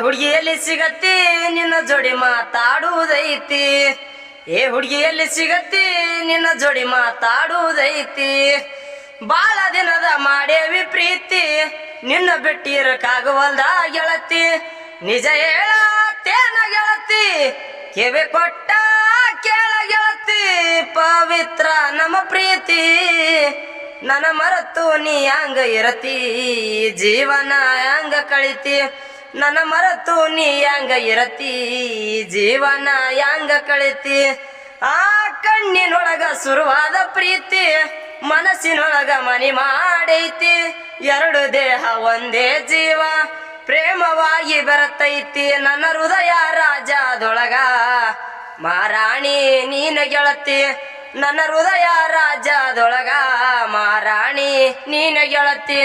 ಹುಡುಗಿ ಎಲ್ಲಿ ಸಿಗತ್ತಿ, ನಿನ್ನ ಜೋಡಿ ಮಾತಾಡುವುದೈತಿ. ಏ ಹುಡುಗಿ ಸಿಗತ್ತೆ, ನಿನ್ನ ಜೋಡಿ ಮಾತಾಡುವುದೈತಿ. ಬಾಳ ದಿನದ ಮಾಡೇವಿ ಪ್ರೀತಿ, ನಿನ್ನ ಬಿಟ್ಟಿರಕ್ಕಾಗವಲ್ದ ಗೆಳತಿ. ನಿಜ ಹೇಳತ್ತೇನ ಗೆಳತಿ, ಕೆವೆ ಕೊಟ್ಟ ಕೇಳ ಗೆಳತಿ. ಪವಿತ್ರ ನಮ್ಮ ಪ್ರೀತಿ, ನನ್ನ ಮರತು ನೀ ಹಂಗ ಇರತಿ? ಜೀವನ ಹಂಗ ಕಳಿತಿ? ನನ್ನ ಮರತು ನೀ ಹೆಂಗ ಇರತಿ? ಜೀವನ ಯಾಂಗ ಕಳಿತಿ? ಆ ಕಣ್ಣಿನೊಳಗ ಶುರುವಾದ ಪ್ರೀತಿ, ಮನಸ್ಸಿನೊಳಗ ಮನಿ ಮಾಡೈತಿ. ಎರಡು ದೇಹ, ಒಂದೇ ಜೀವ, ಪ್ರೇಮವಾಗಿ ಬರತೈತಿ. ನನ್ನ ಹೃದಯ ರಾಜದೊಳಗ ಮಾರಾಣಿ ನೀನ ಗೆಳತಿ. ನನ್ನ ಹೃದಯ ರಾಜದೊಳಗ ಮಾರಾಣಿ ನೀನ ಗೆಳತಿ.